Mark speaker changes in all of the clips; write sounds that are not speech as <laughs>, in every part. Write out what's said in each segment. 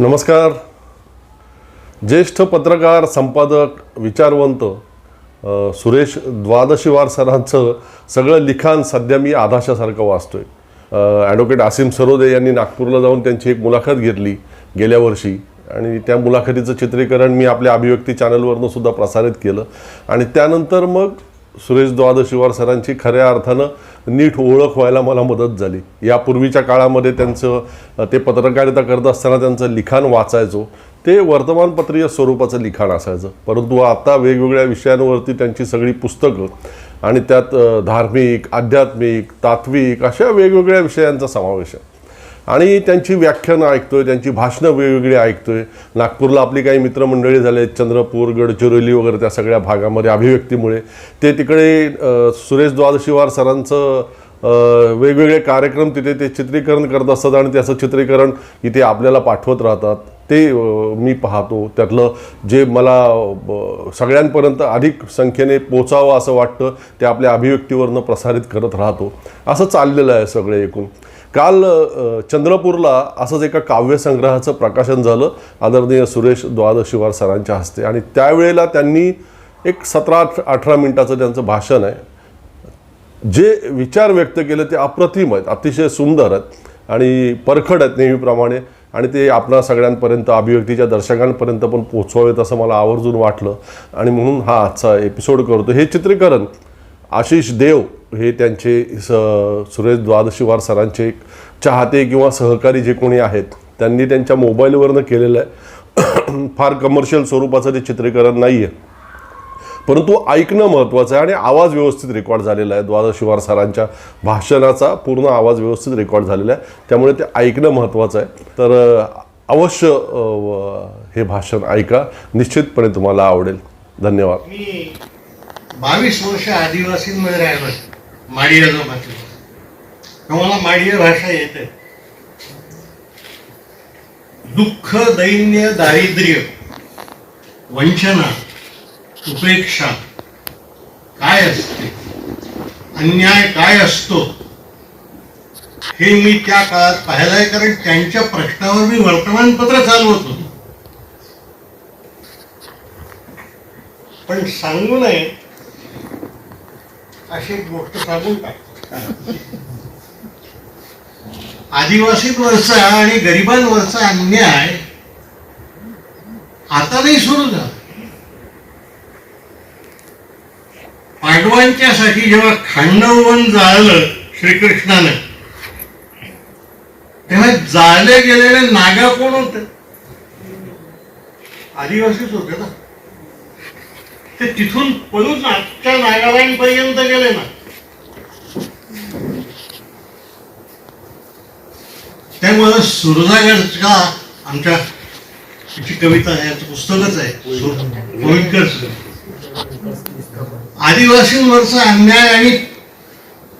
Speaker 1: नमस्कार. ज्येष्ठ पत्रकार संपादक विचारवंत सुरेश द्वादशीवार सरांचं सगळं लिखाण सध्या मी आधाशासारखं वाचतो आहे ॲडव्होकेट आसिम सरोदे यांनी नागपूरला जाऊन त्यांची एक मुलाखत घेतली गेल्या वर्षी आणि त्या मुलाखतीचं चित्रीकरण मी आपल्या अभिव्यक्ती चॅनलवरनं सुद्धा प्रसारित केलं. आणि त्यानंतर मग सुरेश द्वादशीवार सरांची खऱ्या अर्थानं नीट ओळख व्हायला मला मदत झाली. यापूर्वीच्या काळामध्ये त्यांचं ते पत्रकारिता करत असताना त्यांचं लिखाण वाचायचो. ते वर्तमानपत्रीय स्वरूपाचं लिखाण असायचं. परंतु आता वेगवेगळ्या विषयांवरती त्यांची सगळी पुस्तकं आणि त्यात धार्मिक आध्यात्मिक तात्विक अशा वेगवेगळ्या विषयांचा समावेश आहे. आणि त्यांची व्याख्यानं ऐकतोय त्यांची भाषणं वेगवेगळी ऐकतोय. नागपूरला आपली काही मित्रमंडळी झाले चंद्रपूर गडचिरोली वगैरे त्या सगळ्या भागामध्ये अभिव्यक्तीमुळे. ते तिकडे सुरेश द्वादशीवार सरांचं वेगवेगळे कार्यक्रम तिथे ते चित्रीकरण करत असतात आणि त्याचं चित्रीकरण इथे आपल्याला पाठवत राहतात. ते मी पाहतो. त्यातलं जे मला सगळ्यांपर्यंत अधिक संख्येने पोचावं असं वाटतं ते आपल्या अभिव्यक्तीवरनं प्रसारित करत राहतो. असं चाललेलं आहे सगळे एकूण. काल चंद्रपूरला असंच एका काव्यसंग्रहाचं प्रकाशन झालं आदरणीय सुरेश द्वादशीवार सरांच्या हस्ते. आणि त्यावेळेला त्यांनी एक सतरा अठरा मिनिटाचं त्यांचं भाषण आहे. जे विचार व्यक्त केले ते अप्रतिम आहेत अतिशय सुंदर आहेत आणि परखड आहेत नेहमीप्रमाणे. आणि ते आपणा सगळ्यांपर्यंत अभिव्यक्तीच्या दर्शकांपर्यंत पण पोचवावेत असं मला आवर्जून वाटलं. आणि म्हणून हा आजचा एपिसोड करतो. हे चित्रीकरण आशिष देव हे त्यांचे स सुरेश द्वादशीवार सरांचे एक चाहते किंवा सहकारी जे कोणी आहेत त्यांनी त्यांच्या मोबाईलवरनं केलेलं आहे. <clears throat> फार कमर्शियल स्वरूपाचं ते चित्रीकरण नाही आहे परंतु ऐकणं महत्त्वाचं आहे आणि आवाज व्यवस्थित रेकॉर्ड झालेला आहे. द्वादशीवार सरांच्या भाषणाचा पूर्ण आवाज व्यवस्थित रेकॉर्ड झालेला आहे. त्यामुळे ते ऐकणं महत्त्वाचं आहे. तर अवश्य हे भाषण ऐका. निश्चितपणे तुम्हाला आवडेल. धन्यवाद.
Speaker 2: मी बावीस वर्ष आदिवासींमध्ये राहिलो माडिया जमातीत मला माडिया भाषा येते. दुःख दैन्य दारिद्र्य वंचना उपेक्षा काय असते? अन्याय काय असतो? हे मी त्या काळात पाहिलंय कारण त्यांच्या प्रश्नावर मी वर्तमानपत्र चालवत होतो. पण सांगू नये अशी एक गोष्ट सांगून टाकतो. आदिवासींवरचा आणि गरिबांवरचा अन्याय आता नाही सुरू झाला. पांडवांच्यासाठी जेव्हा खांडवन जाळलं श्रीकृष्णानं तेव्हा जाळले गेलेले नागा कोण होते? आदिवासीच होते ना. ते तिथून पळून आजच्या नागालँडपर्यंत गेले ना. त्यामुळे सुरजागडचा आमच्या तिची कविता आहे याचं पुस्तकच आहे. गोविंदकर आदिवासींवरचा अन्याय आणि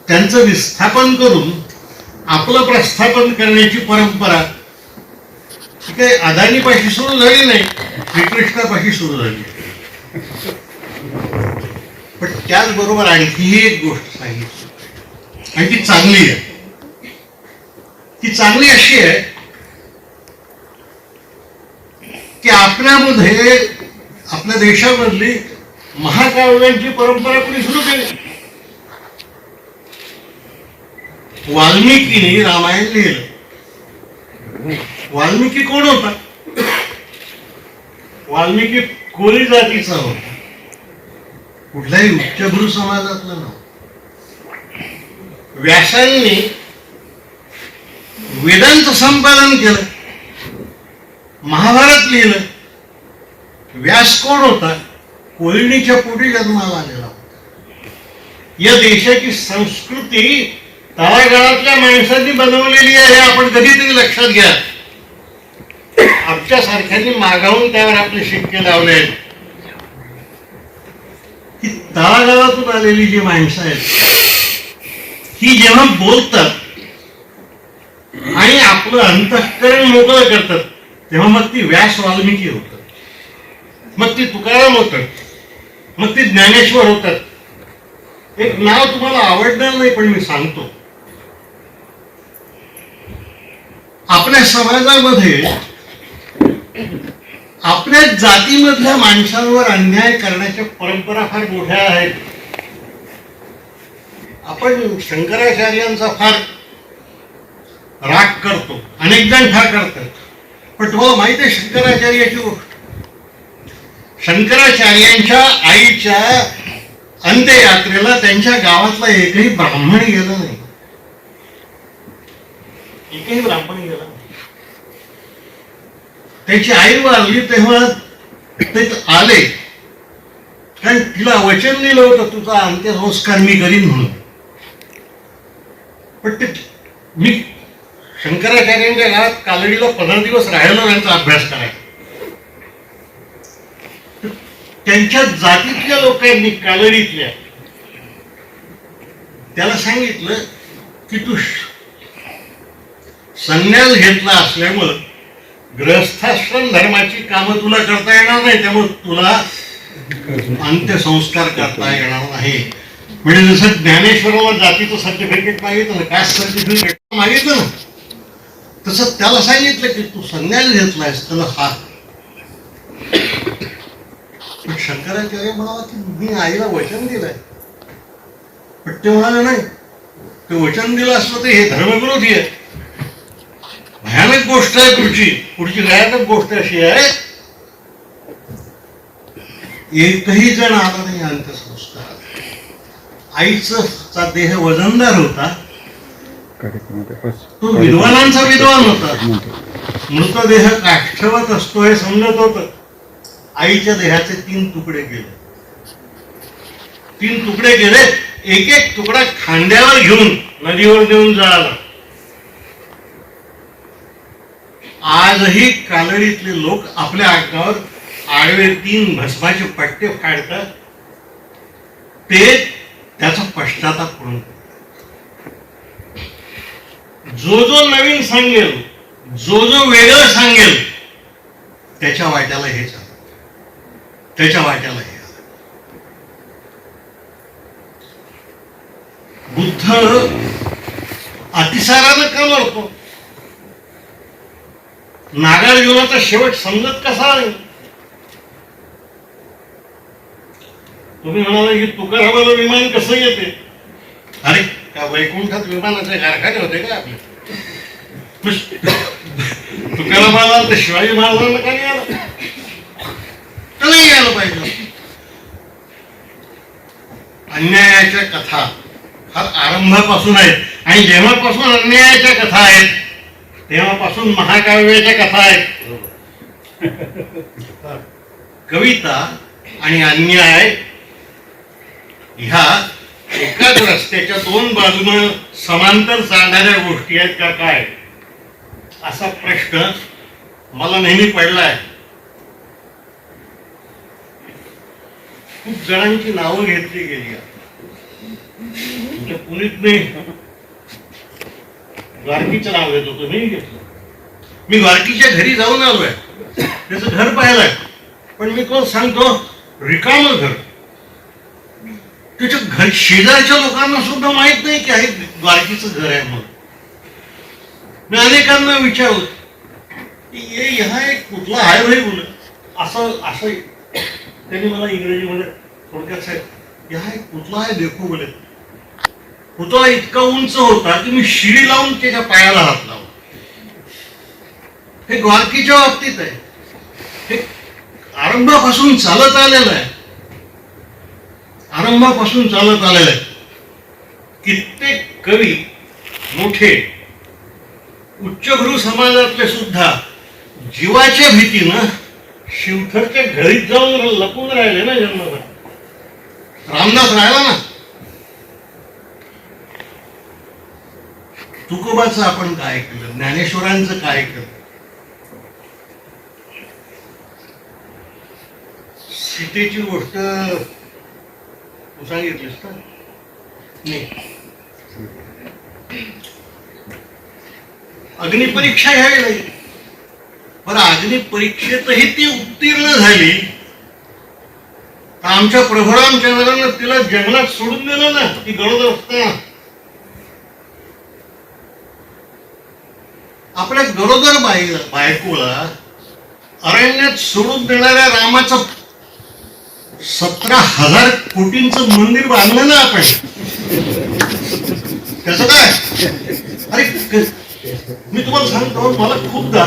Speaker 2: त्यांचं विस्थापन करून आपलं प्रस्थापन करण्याची परंपरा ही काही अदानीपाशी सुरू झाली नाही श्रीकृष्णापाशी सुरू झाली. पण त्याचबरोबर आणखीही एक गोष्ट सांगितली. आणि ती चांगली आहे. ती चांगली अशी आहे की आपल्यामध्ये आपल्या देशामधली महाकाव्यांची परंपरा कोणी सुरू केली? वाल्मिकीने रामायण लिहिलं. वाल्मिकी कोण होता? वाल्मिकी कोळी जातीचा होता. कुठल्याही उच्चभ्रू समाजातलं नव्हता व्यासांनी वेदांचं संपादन केलं महाभारत लिहिलं व्यास कोण होता कोहिणीच्या पोटी जन्माला आलेला होता. या देशाची संस्कृती तळागाळातल्या माणसांनी बनवलेली आहे आपण कधीतरी लक्षात घ्या. आमच्या सारख्यांनी मागावून त्यावर आपले शिक्के लावले आहेत. की तळागाळातून आलेली जी माणसं आहेत ही जेव्हा बोलतात आणि आपलं अंतःकरण मोकळं करतात तेव्हा मग ती व्यास वाल्मिकी होतात. मग ती तुकाराम होतात. मग ती ज्ञानेश्वर होतात. एक नाव तुम्हाला आवडणार नाही पण मी सांगतो. आपल्या समाजामध्ये आपल्या जातीमधल्या माणसांवर अन्याय करण्याच्या परंपरा फार मोठ्या आहेत. आपण शंकराचार्यांचा फार राग करतो. अनेक जण फार करतात. पण हो, तुम्हाला माहीत आहे शंकराचार्याची गोष्ट. शंकराचार्यांच्या आईच्या अंत्ययात्रेला त्यांच्या गावातला एकही ब्राह्मण गेला नाही. एकही ब्राह्मण गेला नाही. त्याची आई वारली तेव्हा ते आले. कारण तिला वचन दिलं होतं तुझा अंत्यसंस्कार मी करीन म्हणून. पण ते मी शंकराचार्यांच्या घरात कालडीला पंधरा दिवस राहिलो त्यांचा अभ्यास करायचा. त्यांच्या जातीतल्या लोकांनी कालडीतल्या त्याला सांगितलं की तू संन्यास घेतला असल्यामुळं ग्रस्थाश्रम धर्माची कामं तुला करता येणार नाही त्यामुळे तुला अंत्यसंस्कार करता येणार नाही. म्हणजे जसं ज्ञानेश्वराला जातीचं सर्टिफिकेट मागितलं ना कास्ट सर्टिफिकेट मागितलं ना. तसं त्याला सांगितलं की तू संन्यास घेतलायस त्याला हा. पण शंकराचार्य म्हणाला की मी आईला वचन दिलंय. पण ते म्हणाले नाही ते वचन दिलं असलं तर हे धर्मविरोधी आहे भयानक गोष्ट आहे पुढची. पुढची भयानक गोष्ट अशी आहे. एकही जण आला नाही अंत्यसंस्कार आईचा देह वजनदार होता. तो विद्वानांचा विद्वान होता. मृतदेह काष्ठवत असतो हे समजत होत. आईच्या देहाचे तीन तुकडे गेले तीन तुकडे गेले एक एक तुकडा खांद्यावर घेऊन नदीवर नेऊन जायला. आजही कालडीतले लोक आपल्या अंगावर आडवे तीन भस्माचे पट्टे फाडतात. ते त्याचा पश्चाताप करून जो जो नवीन सांगेल जो जो वेगळं सांगेल त्याच्या वाट्याला हे चालत. त्याच्या वाट्याला हे आलं. बुद्ध अतिसारानं का मरतो? नागार्जुनाचा शेवट समजत कसा नाही तुम्ही म्हणाला की तुकारामाला विमान कसं येते? अरे त्या वैकुंठात विमानाचे कारखाने होते का आपले? <laughs> तुकारामाला तर शिवाजी महाराजांना का नाही आलं? का नाही यायला पाहिजे? अन्यायाच्या कथा फार आरंभापासून आहेत आणि जेव्हापासून अन्यायाच्या कथा आहेत तेव्हापासून महाकाव्याच्या कथा आहेत. कविता आणि अन्याय ह्या एकाच रस्त्याच्या दोन बाजूनं समांतर चालणाऱ्या गोष्टी आहेत का काय? असा प्रश्न मला नेहमी पडलाय खूप जणांची नावं घेतली गेली आहेत. म्हणजे तुमच्या पुनीतने द्वारकीचं नाव घेतो तुम्ही घेतलं मी द्वारकीच्या घरी जाऊन आलोय. त्याचं घर पाहिलंय. पण मी कोण सांगतो रिकाम घर. त्याच्या घर शेजारच्या लोकांना सुद्धा माहीत नाही की हे द्वारकीचं घर आहे म्हणून. मी अनेकांना विचारलं की हे ह्या एक कुठला आहे भाई बोल असं असं त्यांनी मला इंग्रजीमध्ये थोडक्यात साहेब ह्या एक कुठला आहे देखो बोले. पुतळा इतका उंच होता की मी शिडी लावून त्याच्या पायाला हात लावला. हे द्वारकीच्या बाबतीत आहे. हे आरंभापासून चालत आलेलं आहे. आरंभापासून चालत आलेलं आहे. कित्येक कवी मोठे उच्चभ्रू समाजातले सुद्धा जीवाच्या भीतीनं शिवथरच्या घरीत जाऊन लपून राहिले ना जन्माला. रामदास राहिला ना. तुकोबाचं आपण काय केलं ज्ञानेश्वरांचं काय केलं सीतेची गोष्ट तू सांगितलीस का? नाही. अग्निपरीक्षा घ्यावी लागली पण अग्निपरीक्षेतही ती उत्तीर्ण झाली. तर आमच्या प्रभुरामचंद्रानं तिला जंगलात सोडून दिलं ना ती गळत असताना आपल्या गरोदर बाई बायकोला अरण्यात सोडून देणाऱ्या रामाचं सतरा हजार कोटींचं मंदिर बांधलं ना आपण. कसं काय? अरे मी तुम्हाला सांगतो मला खूपदा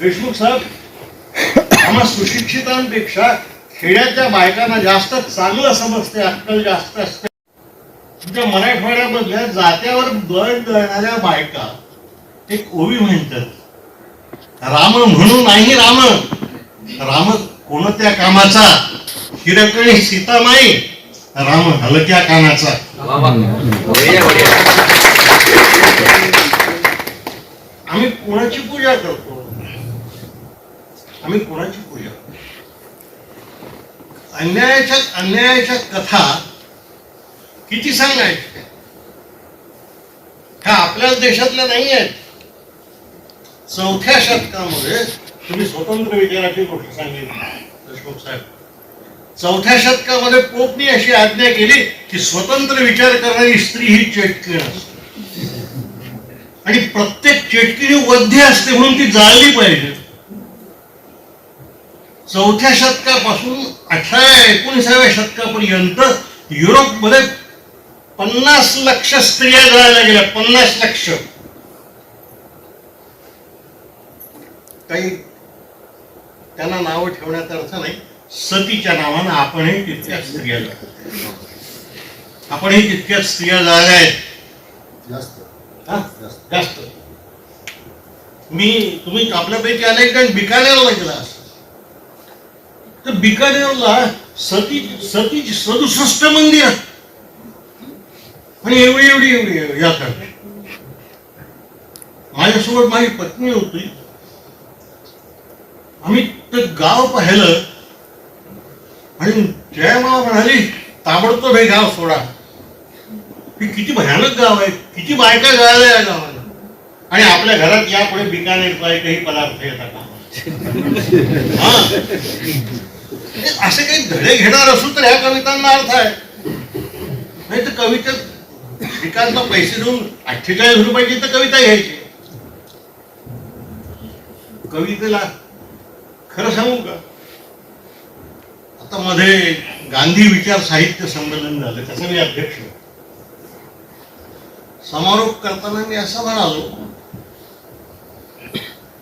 Speaker 2: देशमुख साहेब आम्हा सुशिक्षितांपेक्षा खेड्याच्या बायकांना जास्त चांगलं समजते अक्कल जास्त असते तुमच्या मराठवाड्यामधल्या जात्यावर दळ दळणाऱ्या बायका एक ओवी म्हणतात. राम म्हणून नाही राम. राम कोणत्या कामाचा? हिरकणी सीता नाही राम हलक्या कानाचा आम्ही कोणाची पूजा करतो? आम्ही कोणाची पूजा? अन्यायाच्या अन्यायाच्या कथा किती सांगायच्या ह्या आपल्याच देशातल्या नाही आहेत चौथ्या शतकामध्ये तुम्ही स्वतंत्र विचाराची गोष्ट सांगितली देशमुख साहेब. चौथ्या शतकामध्ये पोपनी अशी आज्ञा केली की स्वतंत्र विचार करणारी स्त्री ही चेटकीण असते. आणि प्रत्येक चेटकीने वध्य असते म्हणून ती जाळली पाहिजे. चौथ्या शतकापासून अठराव्या एकोणीसाव्या शतकापर्यंत युरोपमध्ये पन्नास लक्ष स्त्रिया जळायला गेल्या पन्नास लक्ष. काही त्यांना नावं ठेवण्यात अर्थ नाही सतीच्या नावानं आपणही तितक्याच स्त्रिया. आपणही तितक्याच स्त्रिया जाळल्या आहेत.
Speaker 3: जास्त.
Speaker 2: हा? जास्त. मी तुम्ही आपल्यापैकी अनेक जण बिकानेरला गेला. तर बिकानेरला सती सतीची सदुसष्ट मंदिर. आहेत. आणि एवढी एवढी एवढी या माझ्यासोबत माझी पत्नी होती. आम्ही ते गाव पाहिलं. आणि जयमा म्हणाली ताबडतोब हे गाव सोडा. हे किती भयानक गाव आहे. किती बायका जायला या गावाला. आणि आपल्या घरात यापुढे बिकानेर काही पदार्थ येतात हा. असे काही धडे घेणार असू तर ह्या कवितांना अर्थ आहे. नाही तर कवितेत श्रीकांतला पैसे देऊन अठ्ठेचाळीस रुपयाची तर कविता घ्यायची. कवितेला खरं सांगू का? आता मध्ये गांधी विचार साहित्य संमेलन झालं त्याचा मी अध्यक्ष. समारोप करताना मी असं म्हणालो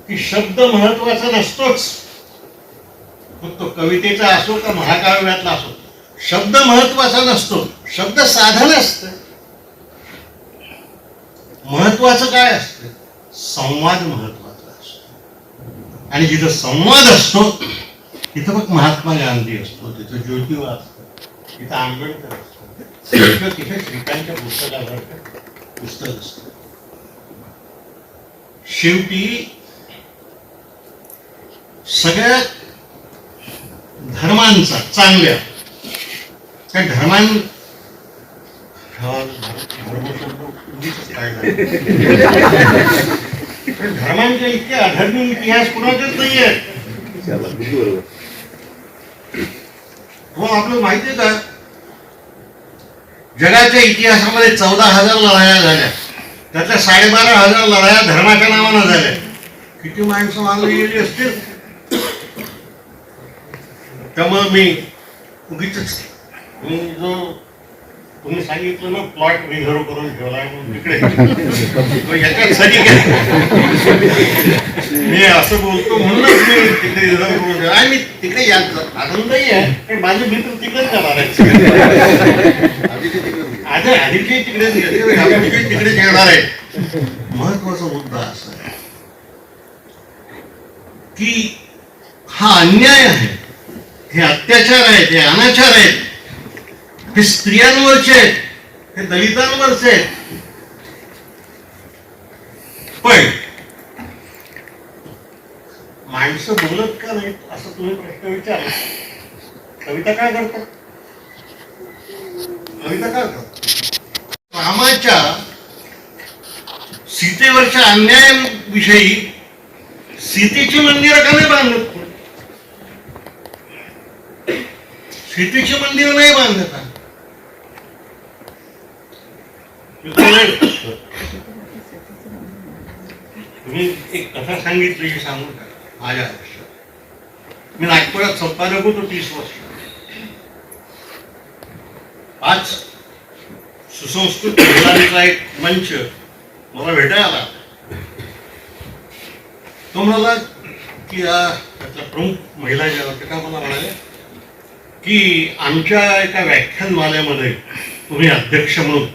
Speaker 2: की शब्द महत्त्वाचा नसतोच. मग तो कवितेचा असो का महाकाव्यातला असो शब्द महत्त्वाचा नसतो. शब्द साधन असतं. महत्वाचं काय असतं? संवाद महत्त्वाचा असतो. आणि जिथं संवाद असतो तिथं मग महात्मा गांधी असतो तिथं ज्योतिबा असतो तिथं आंबेडकर असतो. तिथं श्रीकांतच्या पुस्तकावर पुस्तक असत. शेवटी सगळ्या धर्मांचा चांगल्या त्या धर्मां धर्मशब्द धर्मांचे इतके अधर्मी इतिहास कुणाचेच नाहीये. हो आपलं माहितीये का? जगाच्या इतिहासामध्ये चौदा हजार लढाया झाल्या. त्यातल्या साडेबारा हजार लढाया धर्माच्या नावानं झाल्या. किती माणसं मारली गेली असतील? त्यामुळे मी उगीच मी जो तुम्ही सांगितलं ना प्लॉट रिझर्व करून ठेवला म्हणून तिकडे. याच्यात सरी मी असं बोलतो म्हणूनच मी तिकडे रिझर्व करून ठेवला. मी तिकडे यात आनंदही आहे पण माझे मित्र तिकडेच जाणार आहेत.
Speaker 3: आधी ते तिकडे
Speaker 2: आधीचे तिकडे येणार आहे. महत्त्वाचा मुद्दा असा आहे की हा अन्याय आहे हे अत्याचार आहेत हे अनाचार आहेत हे स्त्रियांवरचे आहेत हे दलितांवरचे आहेत पण माणसं बोलत का नाहीत असं तुम्ही प्रश्न विचारला कविता काय करतात? कविता काय करतात? रामाच्या सीतेवरच्या अन्यायाविषयी सीतेची मंदिरं का नाही बांधत? सीतेची मंदिरं नाही बांधत आहे. तुम्ही एक कथा सांगितली की सांगू माझ्या आयुष्यात मी नागपुरात संपादक होतो तीस वर्ष. आज सुसंस्कृत महिलांचा एक मंच मला भेटायला आला. तो म्हणाला की त्यातल्या प्रमुख महिला ज्या होत्या त्या मला म्हणाल्या की आमच्या एका व्याख्यानमाल्यामध्ये तुम्ही अध्यक्ष म्हणून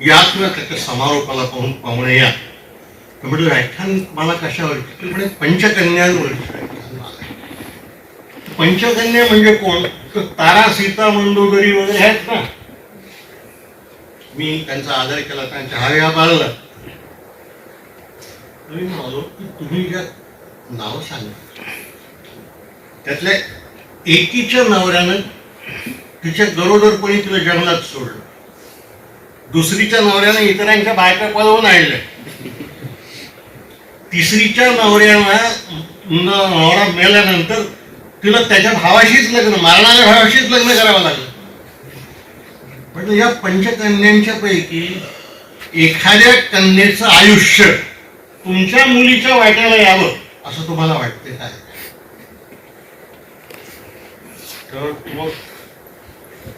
Speaker 2: या किंवा त्याच्या समारोपाला पाहून पाहुणे या. तर म्हटलं व्याख्यान मला कशा तर पंचकन्यांवरती पंचकन्या म्हणजे कोण? तर तारा सीता मंदोदरी वगैरे आहेत ना. मी त्यांचा आदर केला त्यांच्या हव्या पाळला तरी म्हणालो की तुम्ही ज्या नाव सांग त्यातल्या एकीच्या नवऱ्यानं तिच्या गरोदरपणी तिला जंगलात सोडलं. दुसरीच्या नवऱ्यानं इतरांच्या बायका पळवून आणल्या. तिसरीच्या नवऱ्यानं नवरा मेल्यानंतर तिला त्याच्या भावाशीच लग्न मारणाऱ्या भावाशीच लग्न करावं लागलं. म्हटलं या पंचकन्यांच्या पैकी एखाद्या कन्येचं आयुष्य तुमच्या मुलीच्या वाट्याला यावं असं तुम्हाला वाटते काय तर मग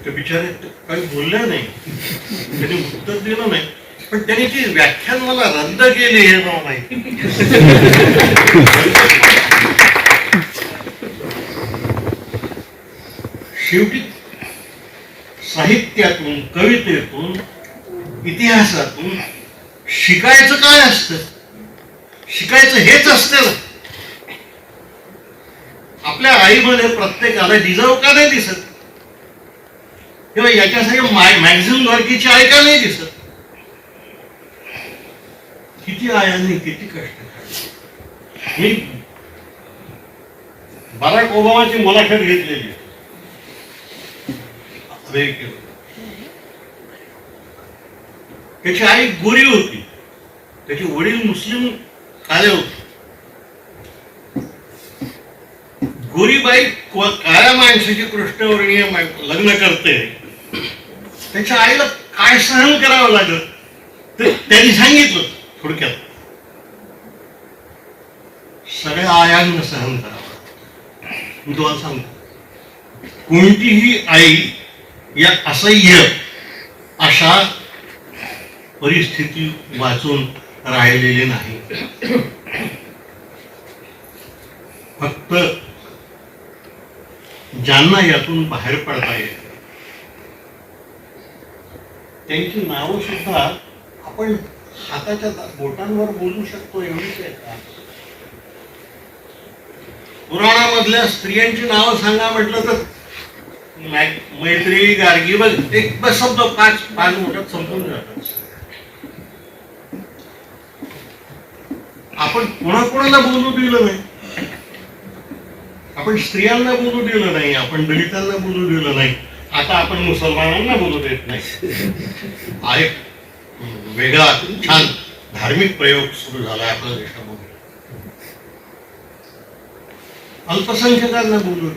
Speaker 2: ते बिचारे काही बोलले नाही. त्यांनी उत्तर दिलं नाही. पण त्यांनी ती व्याख्यान मला रद्द केली हे मला माहिती शेवटी साहित्यातून कवितेतून इतिहासातून शिकायचं काय असतं? शिकायचं हेच असतं ना. आपल्या आईमध्ये प्रत्येकाला जिजाऊ का नाही दिसत? किंवा याच्यासाठी मॅक्झिमम वर्गीची आई का नाही दिसत? किती आयांनी किती कष्ट मी बराक ओबामाची मुलाखत घेतलेली त्याची आई गोरी होती. त्याचे वडील मुस्लिम काळे होते. गोरीबाई काळ्या माणसाची कृष्णवर्णीय लग्न करते. त्याच्या आईला काय सहन करावं लागलं? ते त्यांनी सांगितलं थोडक्यात. सगळ्या आयांना सहन करावं मी तुम्हाला सांगतो. कोणतीही आई या असह्य अशा परिस्थिती वाचून राहिलेली नाही. फक्त ज्यांना यातून बाहेर पडता येईल त्यांची नावं सुद्धा आपण हाताच्या बोटांवर बोलू शकतो एवढीच आहे का? पुराणामधल्या स्त्रियांची नावं सांगा म्हटलं तर मैत्री गार्गी बघ एक बस शब्द पाच पाच मिनिटात संपून जातात. आपण कोणाकोणाला बोलू दिलं नाही? आपण स्त्रियांना बोलू दिलं नाही आपण दलितांना बोलू दिलं नाही. आता आपण मुसलमानांना बोलू देत नाही. एक वेगळा छान धार्मिक प्रयोग सुरू झाला आपल्या देशामध्ये. अल्पसंख्याकांना बोलू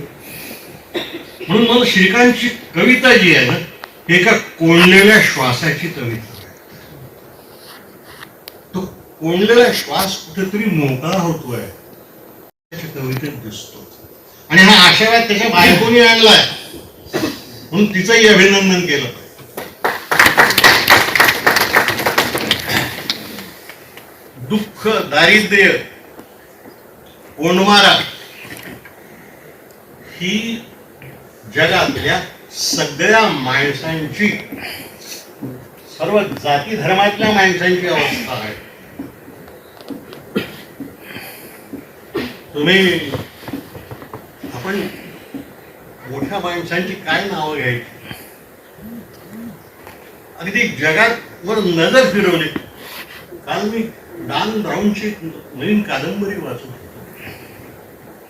Speaker 2: म्हणून मला श्रीकांतची कविता जी आहे ना एका कोंडलेल्या श्वासाची कविता आहे. तो कोंडलेला श्वास कुठेतरी मोकळा होतोय. त्याच्या कवितेत दिसतो. आणि हा आशीर्वाद त्याच्या बायकोनी आणलाय. म्हणून तिचंही अभिनंदन केलं. पाहिजे दुःख दारिद्र्य कोंडमारा ही जगातल्या सगळ्या माणसांची सर्व जाती धर्मातल्या माणसांची अवस्था आहे. तुम्ही आपण मोठ्या माणसांची काय नावं घ्यायची? अगदी जगात वर नजर फिरवली. काल मी डान ब्राऊनची नवीन कादंबरी वाचत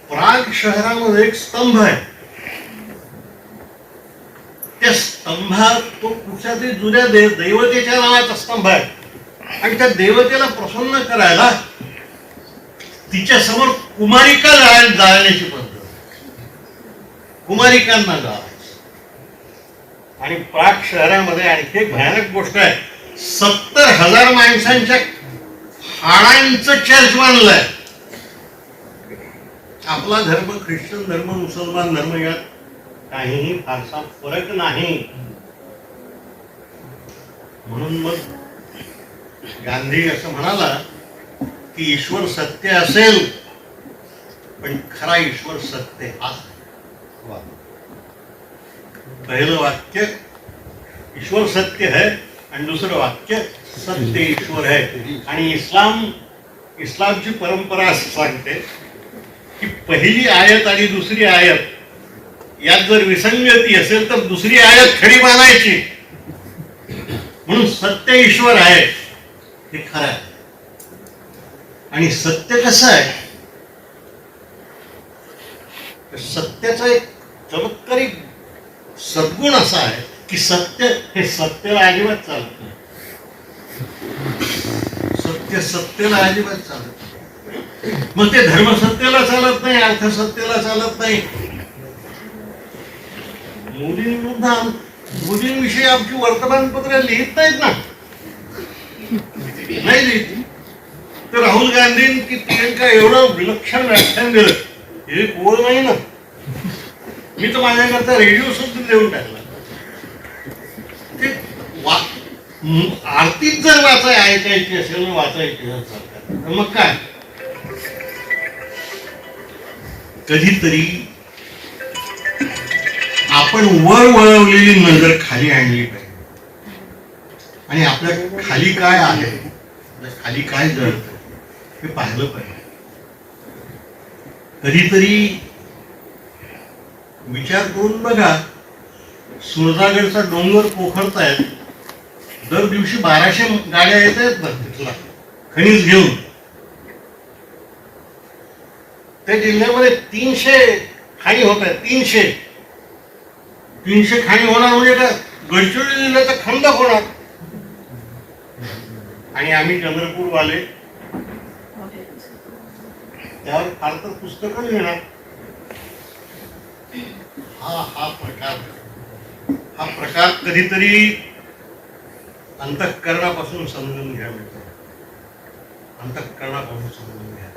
Speaker 2: प्राग शहरामध्ये एक स्तंभ आहे. त्या स्तंभात तो कुठच्या तरी जुन्या दे दैवतेच्या नावाचा स्तंभ आहे. आणि त्या देवतेला प्रसन्न करायला तिच्या समोर कुमारिका जाळ- जाळण्याची पद्धत कुमारिकांना जाळायचं आणि प्राग शहरामध्ये आणखी एक भयानक गोष्ट आहे. सत्तर हजार माणसांच्या हाडांचं चर्च बांधलंय. आपला धर्म ख्रिश्चन धर्म मुसलमान धर्म यात काहीही फारसा फरक नाही. म्हणून मग गांधी असं म्हणाला की ईश्वर सत्य असेल पण खरा ईश्वर सत्य हा पहिलं वाक्य ईश्वर सत्य है आणि दुसरं वाक्य सत्य ईश्वर है। आणि इस्लाम इस्लामची परंपरा असं सांगते की पहिली आयत आणि दुसरी आयत यात जर विसंगती असेल तर दुसरी आयत खरी मानायची. म्हणून सत्य ईश्वर आहे हे खरं आहे. आणि सत्य कसं आहे? सत्याचा एक चमत्कारी सद्गुण असा आहे की सत्य हे सत्याला अजिबात चालत नाही. सत्य सत्यला अजिबात चालत नाही. मग ते धर्म सत्याला चालत नाही अर्थ सत्याला चालत नाही. मुलींविरुद्ध मुलींविषयी आमची वर्तमानपत्र लिहित नाहीत ना. नाही लिहित. तर राहुल गांधींनी प्रियंका एवढं विलक्षण व्याख्यान दिलं. हे कोण नाही ना. मी तर माझ्याकरता रेडिओ सुद्धा देऊन टाकला. ते वा आरतीच जर वाचाय ऐकायची असेल ना वाचायची सरकार तर मग काय? कधीतरी आपण वर वळवलेली नजर खाली आणली पाहिजे. आणि आपल्या खाली काय आहे? खाली काय जळत हे पाहिलं पाहिजे. कधीतरी विचार करून बघा. सुरजागडचा डोंगर पोखरतायत. दर दिवशी बाराशे गाड्या येत आहेत ना तिथला. खनिज घेऊन. त्या जिल्ह्यामध्ये तीनशे खाणी होत आहेत तीनशे. तीनशे खाणी होणार म्हणजे का गडचिरोली जिल्ह्याचा खंडक होणार. आणि आम्ही चंद्रपूरवाले. त्यावर फार तर पुस्तकं लिहिणार. हा हा प्रकार. हा प्रकार कधीतरी अंतःकरणापासून समजून घ्या मित्र अंतःकरणापासून समजून घ्या